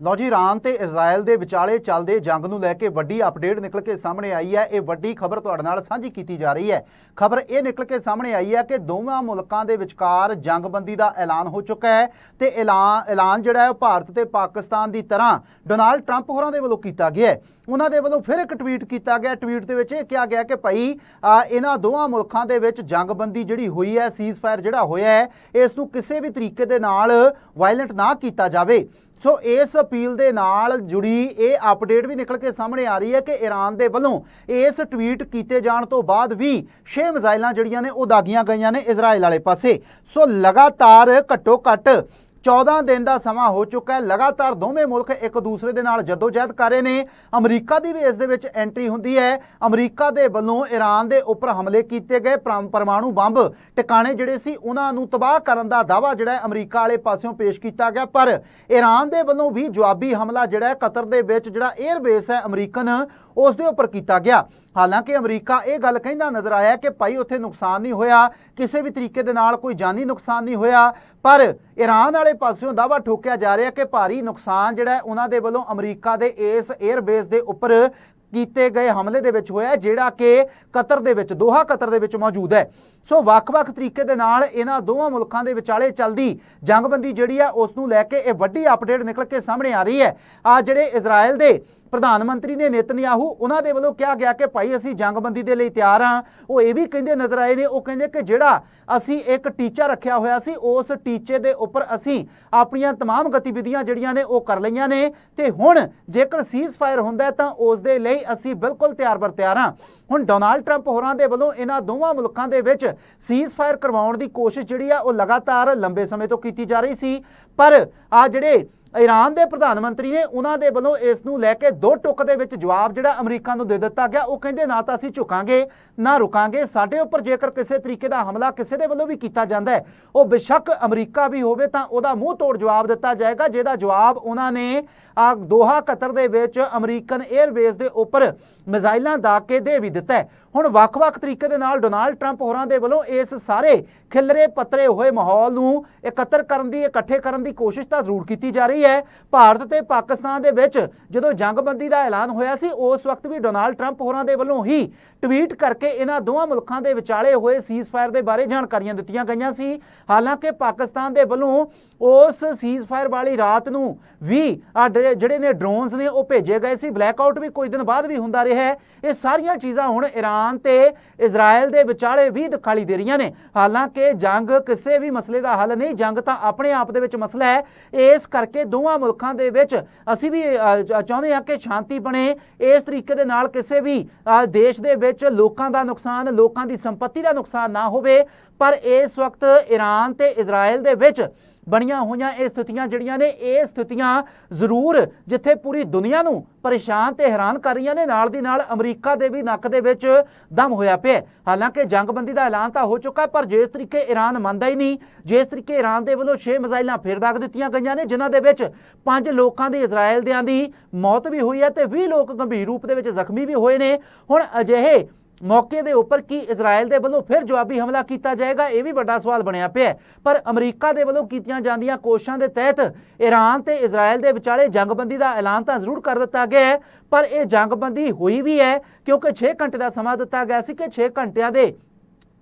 ਲਓ ਜੀ, ਇਰਾਨ ਤੇ ਇਜ਼ਰਾਈਲ ਦੇ ਵਿਚਾਲੇ ਚੱਲਦੇ ਜੰਗ ਨੂੰ ਲੈ ਕੇ ਵੱਡੀ ਅਪਡੇਟ ਨਿਕਲ ਕੇ ਸਾਹਮਣੇ ਆਈ ਹੈ। ਇਹ ਵੱਡੀ ਖਬਰ ਤੁਹਾਡੇ ਨਾਲ ਸਾਂਝੀ ਕੀਤੀ ਜਾ ਰਹੀ ਹੈ। ਖਬਰ ਇਹ ਨਿਕਲ ਕੇ ਸਾਹਮਣੇ ਆਈ ਹੈ ਕਿ ਦੋਵਾਂ ਮੁਲਕਾਂ ਦੇ ਵਿਚਕਾਰ ਜੰਗਬੰਦੀ ਦਾ ਐਲਾਨ ਹੋ ਚੁੱਕਾ ਹੈ ਤੇ ਐਲਾਨ ਐਲਾਨ ਜਿਹੜਾ ਹੈ ਉਹ ਭਾਰਤ ਤੇ ਪਾਕਿਸਤਾਨ ਦੀ ਤਰ੍ਹਾਂ ਡੋਨਾਲਡ ਟਰੰਪ ਹੋਰਾਂ ਦੇ ਵੱਲੋਂ ਕੀਤਾ ਗਿਆ ਹੈ। ਉਹਨਾਂ ਦੇ ਵੱਲੋਂ ਫਿਰ ਇੱਕ ਟਵੀਟ ਕੀਤਾ ਗਿਆ। ਟਵੀਟ ਦੇ ਵਿੱਚ ਇਹ ਕਿਹਾ ਗਿਆ ਕਿ ਭਾਈ ਇਹਨਾਂ ਦੋਵਾਂ ਮੁਲਕਾਂ ਦੇ ਵਿੱਚ ਜੰਗਬੰਦੀ ਜਿਹੜੀ ਹੋਈ ਹੈ ਸੀਜ਼ਫਾਇਰ ਜਿਹੜਾ ਹੋਇਆ ਹੈ, ਇਸ ਨੂੰ ਕਿਸੇ ਵੀ ਤਰੀਕੇ ਦੇ ਨਾਲ ਵਾਇਲੈਂਟ ਨਾ ਕੀਤਾ ਜਾਵੇ। ਸੋ ਇਸ ਅਪੀਲ ਦੇ ਨਾਲ ਜੁੜੀ ਇਹ ਅਪਡੇਟ ਵੀ ਨਿਕਲ ਕੇ ਸਾਹਮਣੇ ਆ ਰਹੀ ਹੈ ਕਿ ਈਰਾਨ ਦੇ ਵੱਲੋਂ ਇਸ ਟਵੀਟ ਕੀਤੇ ਜਾਣ ਤੋਂ ਬਾਅਦ ਵੀ 6 ਮਿਜ਼ਾਈਲਾਂ ਜਿਹੜੀਆਂ ਨੇ ਉਹ ਦਾਗੀਆਂ ਗਈਆਂ ਨੇ ਇਜ਼ਰਾਈਲ ਵਾਲੇ ਪਾਸੇ। ਸੋ ਲਗਾਤਾਰ ਘੱਟੋ ਘੱਟ 14 ਦਿਨ ਦਾ ਸਮਾਂ ਹੋ ਚੁੱਕਾ ਹੈ। ਲਗਾਤਾਰ ਦੋਵੇਂ ਮੁਲਕ ਇੱਕ ਦੂਸਰੇ ਦੇ ਨਾਲ ਜਦੋਜਹਿਦ ਕਰ ਰਹੇ ਨੇ। ਅਮਰੀਕਾ ਦੀ ਵੀ ਇਸ ਦੇ ਵਿੱਚ ਐਂਟਰੀ ਹੁੰਦੀ ਹੈ। ਅਮਰੀਕਾ ਦੇ ਵੱਲੋਂ ਈਰਾਨ ਦੇ ਉੱਪਰ ਹਮਲੇ ਕੀਤੇ ਗਏ। ਪਰਮ- ਪਰਮਾਣੂ ਬੰਬ ਟਿਕਾਣੇ ਜਿਹੜੇ ਸੀ, ਉਹਨਾਂ ਨੂੰ ਤਬਾਹ ਕਰਨ ਦਾ ਦਾਵਾ ਜਿਹੜਾ ਅਮਰੀਕਾ ਵਾਲੇ ਪਾਸਿਓਂ ਪੇਸ਼ ਕੀਤਾ ਗਿਆ। ਪਰ ਈਰਾਨ ਦੇ ਵੱਲੋਂ ਵੀ ਜਵਾਬੀ ਹਮਲਾ ਜਿਹੜਾ ਕਤਰ ਦੇ ਵਿੱਚ ਜਿਹੜਾ 에ਅਰ ਬੇਸ ਹੈ ਅਮਰੀਕਨ ਉਸ ਦੇ ਉੱਪਰ ਕੀਤਾ ਗਿਆ। ਹਾਲਾਂਕਿ ਅਮਰੀਕਾ ਇਹ ਗੱਲ ਕਹਿੰਦਾ ਨਜ਼ਰ ਆਇਆ ਕਿ ਭਾਈ ਉੱਥੇ ਨੁਕਸਾਨ ਨਹੀਂ ਹੋਇਆ, ਕਿਸੇ ਵੀ ਤਰੀਕੇ ਦੇ ਨਾਲ ਕੋਈ ਜਾਨੀ ਨੁਕਸਾਨ ਨਹੀਂ ਹੋਇਆ, ਪਰ ਈਰਾਨ ਵਾਲੇ ਪਾਸਿਓਂ ਦਾਵਾ ਠੋਕਿਆ ਜਾ ਰਿਹਾ ਕਿ ਭਾਰੀ ਨੁਕਸਾਨ ਜਿਹੜਾ ਉਹਨਾਂ ਦੇ ਵੱਲੋਂ ਅਮਰੀਕਾ ਦੇ ਇਸ 에ਅਰਬੇਸ ਦੇ ਉੱਪਰ ਕੀਤੇ ਗਏ ਹਮਲੇ ਦੇ ਵਿੱਚ ਹੋਇਆ ਜਿਹੜਾ ਕਿ ਕਤਰ ਦੇ ਵਿੱਚ, ਦੋਹਾ ਕਤਰ ਦੇ ਵਿੱਚ ਮੌਜੂਦ ਹੈ। ਸੋ ਵੱਖ-ਵੱਖ ਤਰੀਕੇ ਦੇ ਨਾਲ ਇਹਨਾਂ ਦੋਵਾਂ ਮੁਲਕਾਂ ਦੇ ਵਿਚਾਲੇ ਚੱਲਦੀ ਜੰਗਬੰਦੀ ਜਿਹੜੀ ਹੈ, ਉਸ ਨੂੰ ਲੈ ਕੇ ਇਹ ਵੱਡੀ ਅਪਡੇਟ ਨਿਕਲ ਕੇ ਸਾਹਮਣੇ ਆ ਰਹੀ ਹੈ। ਆ ਜਿਹੜੇ ਇਜ਼ਰਾਈਲ ਦੇ ਪ੍ਰਧਾਨ ਮੰਤਰੀ ਨੇ ਨੇਤਨਯਾਹੂ ਉਹਨਾਂ ਦੇ ਵੱਲੋਂ ਕਿਹਾ ਗਿਆ ਕਿ ਭਾਈ ਅਸੀਂ ਜੰਗਬੰਦੀ ਦੇ ਲਈ ਤਿਆਰ ਹਾਂ ਉਹ ਇਹ ਵੀ ਕਹਿੰਦੇ ਨਜ਼ਰ ਆਏ ਨੇ ਉਹ ਕਹਿੰਦੇ ਕਿ ਜਿਹੜਾ ਅਸੀਂ ਇੱਕ ਟੀਚਾ ਰੱਖਿਆ ਹੋਇਆ ਸੀ ਉਸ ਟੀਚੇ ਦੇ ਉੱਪਰ ਅਸੀਂ ਆਪਣੀਆਂ तमाम ਗਤੀਵਿਧੀਆਂ ਜਿਹੜੀਆਂ ਨੇ ਉਹ ਕਰ ਲਈਆਂ ਨੇ ਤੇ ਹੁਣ ਜੇਕਰ ਸੀਜ਼ਫਾਇਰ ਹੁੰਦਾ ਹੈ ਤਾਂ ਉਸ ਦੇ ਲਈ ਅਸੀਂ ਬਿਲਕੁਲ ਤਿਆਰ ਬਰ ਤਿਆਰ ਹਾਂ ਹੁਣ ਡੋਨਾਲਡ ਟਰੰਪ ਹੋਰਾਂ ਦੇ ਵੱਲੋਂ ਇਹਨਾਂ ਦੋਵਾਂ ਮੁਲਕਾਂ ਦੇ ਵਿੱਚ ਸੀਜ਼ਫਾਇਰ ਕਰਵਾਉਣ ਦੀ ਕੋਸ਼ਿਸ਼ ਜਿਹੜੀ ਆ ਉਹ ਲਗਾਤਾਰ ਲੰਬੇ ਸਮੇਂ ਤੋਂ ਕੀਤੀ ਜਾ ਰਹੀ ਸੀ ਪਰ ਆ ਜਿਹੜੇ ਈਰਾਨ ਦੇ ਪ੍ਰਧਾਨ ਮੰਤਰੀ ਨੇ ਉਹਨਾਂ ਦੇ ਵੱਲੋਂ ਇਸ ਨੂੰ ਲੈ ਕੇ ਦੋ ਟੁਕ ਦੇ ਵਿੱਚ ਜਵਾਬ ਜਿਹੜਾ ਅਮਰੀਕਾ ਨੂੰ ਦੇ ਦਿੱਤਾ ਗਿਆ। ਉਹ ਕਹਿੰਦੇ, ਨਾ ਤਾਂ ਅਸੀਂ ਝੁਕਾਂਗੇ, ਨਾ ਰੁਕਾਂਗੇ। ਸਾਡੇ ਉੱਪਰ ਜੇਕਰ ਕਿਸੇ ਤਰੀਕੇ ਦਾ ਹਮਲਾ ਕਿਸੇ ਦੇ ਵੱਲੋਂ ਵੀ ਕੀਤਾ ਜਾਂਦਾ ਹੈ, ਉਹ ਬੇਸ਼ੱਕ ਅਮਰੀਕਾ ਵੀ ਹੋਵੇ ਤਾਂ ਉਹਦਾ ਮੂੰਹ ਤੋੜ ਜਵਾਬ ਦਿੱਤਾ ਜਾਏਗਾ, ਜਿਹਦਾ ਜਵਾਬ ਉਹਨਾਂ ਨੇ ਆ ਦੋਹਾ ਕਤਰ ਦੇ ਵਿੱਚ ਅਮਰੀਕਨ 에ਅਰਬੇਸ ਦੇ ਉੱਪਰ ਮਿਜ਼ਾਈਲਾਂ ਦਾਗ ਕੇ ਦੇ ਵੀ ਦਿੱਤਾ ਹੁਣ ਵੱਖ-ਵੱਖ ਤਰੀਕੇ ਦੇ ਨਾਲ ਡੋਨਾਲਡ ਟਰੰਪ ਹੋਰਾਂ ਦੇ ਵੱਲੋਂ ਇਸ ਸਾਰੇ ਖਿਲਰੇ ਪੱਤਰੇ ਹੋਏ ਮਾਹੌਲ ਨੂੰ ਇਕੱਤਰ ਕਰਨ ਦੀ, ਇਕੱਠੇ ਕਰਨ ਦੀ ਕੋਸ਼ਿਸ਼ ਤਾਂ ਜ਼ਰੂਰ ਕੀਤੀ ਜਾ ਰਹੀ ਹੈ। ਭਾਰਤ ਤੇ ਪਾਕਿਸਤਾਨ ਦੇ ਵਿੱਚ ਜਦੋਂ ਜੰਗਬੰਦੀ ਦਾ ਐਲਾਨ ਹੋਇਆ ਸੀ, ਉਸ ਵਕਤ ਵੀ ਡੋਨਾਲਡ ਟਰੰਪ ਹੋਰਾਂ ਦੇ ਵੱਲੋਂ ਹੀ ਟਵੀਟ ਕਰਕੇ ਇਹਨਾਂ ਦੋਵਾਂ ਮੁਲਕਾਂ ਦੇ ਵਿਚਾਲੇ ਹੋਏ ਸੀਜ਼ਫਾਇਰ ਦੇ ਬਾਰੇ ਜਾਣਕਾਰੀਆਂ ਦਿੱਤੀਆਂ ਗਈਆਂ ਸੀ। ਹਾਲਾਂਕਿ ਪਾਕਿਸਤਾਨ ਦੇ ਵੱਲੋਂ ਉਸ ਸੀਜ਼ਫਾਇਰ ਵਾਲੀ ਰਾਤ ਨੂੰ ਵੀ ਆ ਜਿਹੜੇ ਜਿਹੜੇ ਨੇ ਡਰੋਨਸ ਨੇ ਉਹ ਭੇਜੇ ਗਏ ਸੀ। ਬਲੈਕਆਊਟ ਵੀ ਕੁਝ ਦਿਨ ਬਾਅਦ ਵੀ ਹੁੰਦਾ ਰਿਹਾ ਹੈ। ਇਹ ਸਾਰੀਆਂ ਚੀਜ਼ਾਂ ਹੁਣ ਈਰਾਨ ਤੇ ਇਜ਼ਰਾਈਲ ਦੇ ਵਿਚਾਲੇ ਵੀ ਦਿਖਾਈ ਦੇ ਰਹੀਆਂ ਨੇ। ਹਾਲਾਂਕਿ ਜੰਗ ਕਿਸੇ ਵੀ ਮਸਲੇ ਦਾ ਹੱਲ ਨਹੀਂ, ਜੰਗ ਤਾਂ ਆਪਣੇ ਆਪ ਦੇ ਵਿੱਚ ਮਸਲਾ ਹੈ। ਇਸ ਕਰਕੇ ਦੋਵਾਂ ਮੁਲਕਾਂ ਦੇ ਵਿੱਚ ਅਸੀਂ ਵੀ ਅ, ਚਾਹੁੰਦੇ ਹਾਂ ਕਿ ਸ਼ਾਂਤੀ ਬਣੇ। ਇਸ ਤਰੀਕੇ ਦੇ ਨਾਲ ਕਿਸੇ ਵੀ ਅ, ਦੇਸ਼ ਦੇ ਵਿੱਚ ਲੋਕਾਂ ਦਾ ਨੁਕਸਾਨ ਲੋਕਾਂ ਦੀ ਸੰਪਤੀ ਦਾ ਨੁਕਸਾਨ ਨਾ ਹੋਵੇ। ਪਰ ਇਸ ਵਕਤ ਈਰਾਨ ਤੇ ਇਜ਼ਰਾਈਲ ਦੇ ਵਿੱਚ ਬਣੀਆਂ ਹੋਈਆਂ ਇਹ ਸਥਿਤੀਆਂ ਜਿਹੜੀਆਂ ਨੇ, ਇਹ ਸਥਿਤੀਆਂ ਜ਼ਰੂਰ ਜਿੱਥੇ ਪੂਰੀ ਦੁਨੀਆ ਨੂੰ ਪਰੇਸ਼ਾਨ ਤੇ ਹੈਰਾਨ ਕਰ ਰਹੀਆਂ ਨੇ, ਨਾਲ ਦੀ ਨਾਲ ਅਮਰੀਕਾ ਦੇ ਵੀ ਨੱਕ ਦੇ ਵਿੱਚ ਦਮ ਹੋਇਆ ਪਿਆ ਹਾਲਾਂਕਿ ਜੰਗਬੰਦੀ ਦਾ ਐਲਾਨ ਤਾਂ ਹੋ ਚੁੱਕਾ ਪਰ ਜਿਸ ਤਰੀਕੇ ਈਰਾਨ ਮੰਨਦਾ ਹੀ ਨਹੀਂ, ਜਿਸ ਤਰੀਕੇ ਈਰਾਨ ਦੇ ਵੱਲੋਂ 6 ਮਿਜ਼ਾਈਲਾਂ ਫੇਰ ਦਾਗ ਦਿੱਤੀਆਂ ਗਈਆਂ ਨੇ, ਜਿਨ੍ਹਾਂ ਦੇ ਵਿੱਚ ਪੰਜ ਲੋਕਾਂ ਦੀ ਇਜ਼ਰਾਈਲ ਦਿਆਂ ਦੀ ਮੌਤ ਵੀ ਹੋਈ ਹੈ ਤੇ 20 ਲੋਕ ਗੰਭੀਰ ਰੂਪ ਦੇ ਵਿੱਚ ਜ਼ਖਮੀ ਵੀ ਹੋਏ ਨੇ। ਹੁਣ ਅਜਿਹੇ ਮੌਕੇ ਦੇ ਉੱਪਰ ਕੀ ਇਜ਼ਰਾਈਲ ਦੇ ਵੱਲੋਂ ਫਿਰ ਜਵਾਬੀ ਹਮਲਾ ਕੀਤਾ ਜਾਏਗਾ, ਇਹ ਵੀ ਵੱਡਾ ਸਵਾਲ ਬਣਿਆ ਪਿਆ ਪਰ ਅਮਰੀਕਾ ਦੇ ਵੱਲੋਂ ਕੀਤੀਆਂ ਜਾਂਦੀਆਂ ਕੋਸ਼ਿਸ਼ਾਂ ਦੇ ਤਹਿਤ ਈਰਾਨ ਤੇ ਇਜ਼ਰਾਈਲ ਦੇ ਵਿਚਾਲੇ ਜੰਗਬੰਦੀ ਦਾ ਐਲਾਨ ਤਾਂ ਜ਼ਰੂਰ ਕਰ ਦਿੱਤਾ ਗਿਆ ਹੈ, ਪਰ ਇਹ ਜੰਗਬੰਦੀ ਹੋਈ ਵੀ ਹੈ, ਕਿਉਂਕਿ 6 ਘੰਟੇ ਦਾ ਸਮਾਂ ਦਿੱਤਾ ਗਿਆ ਸੀ ਕਿ 6 ਘੰਟਿਆਂ ਦੇ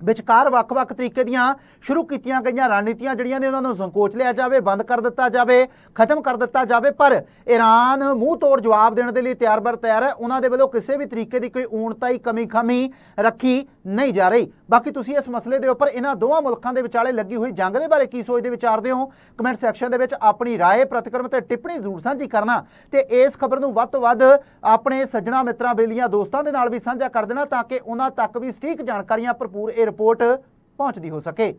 ਵਿਚਕਾਰ ਵੱਖ-ਵੱਖ ਤਰੀਕੇ ਦੀਆਂ ਸ਼ੁਰੂ ਕੀਤੀਆਂ ਗਈਆਂ ਰਣਨੀਤੀਆਂ ਜਿਹੜੀਆਂ ਨੇ ਉਹਨਾਂ ਨੂੰ ਸੰਕੋਚ ਲਿਆ ਜਾਵੇ, ਬੰਦ ਕਰ ਦਿੱਤਾ ਜਾਵੇ, ਖਤਮ ਕਰ ਦਿੱਤਾ ਜਾਵੇ, ਪਰ ਈਰਾਨ ਮੂੰਹ ਤੋੜ ਜਵਾਬ ਦੇਣ ਦੇ ਲਈ ਤਿਆਰ ਬਰ ਤਿਆਰ ਹੈ। ਉਹਨਾਂ ਦੇ ਵੱਲੋਂ ਕਿਸੇ ਵੀ ਤਰੀਕੇ ਦੀ ਕੋਈ ਊਣਤਾਈ ਕਮੀ ਖਮੀ ਰੱਖੀ ਨਹੀਂ ਜਾ ਰਹੀ। ਬਾਕੀ ਤੁਸੀਂ ਇਸ ਮਸਲੇ ਦੇ ਉੱਪਰ ਇਹਨਾਂ ਦੋਵਾਂ ਮੁਲਕਾਂ ਦੇ ਵਿਚਾਲੇ ਲੱਗੀ ਹੋਈ ਜੰਗ ਦੇ ਬਾਰੇ ਕੀ ਸੋਚਦੇ ਵਿਚਾਰਦੇ ਹੋ ਕਮੈਂਟ ਸੈਕਸ਼ਨ ਦੇ ਵਿੱਚ ਆਪਣੀ ਰਾਏ, ਪ੍ਰਤੀਕਰਮ ਤੇ ਟਿੱਪਣੀ ਜ਼ਰੂਰ ਸਾਂਝੀ ਕਰਨਾ। ਤੇ ਇਸ ਖਬਰ ਨੂੰ ਵੱਧ ਤੋਂ ਵੱਧ ਆਪਣੇ ਸੱਜਣਾ ਮਿੱਤਰਾਂ, ਬੇਲੀਆਂ ਦੋਸਤਾਂ ਦੇ ਨਾਲ ਵੀ ਸਾਂਝਾ ਕਰ ਦੇਣਾ ਤਾਂ ਕਿ ਉਹਨਾਂ ਤੱਕ ਵੀ ਸਟੀਕ ਜਾਣਕਾਰੀਆਂ ਭਰਪੂਰ ਇਹ ਰਿਪੋਰਟ ਪਹੁੰਚਦੀ ਹੋ ਸਕੇ।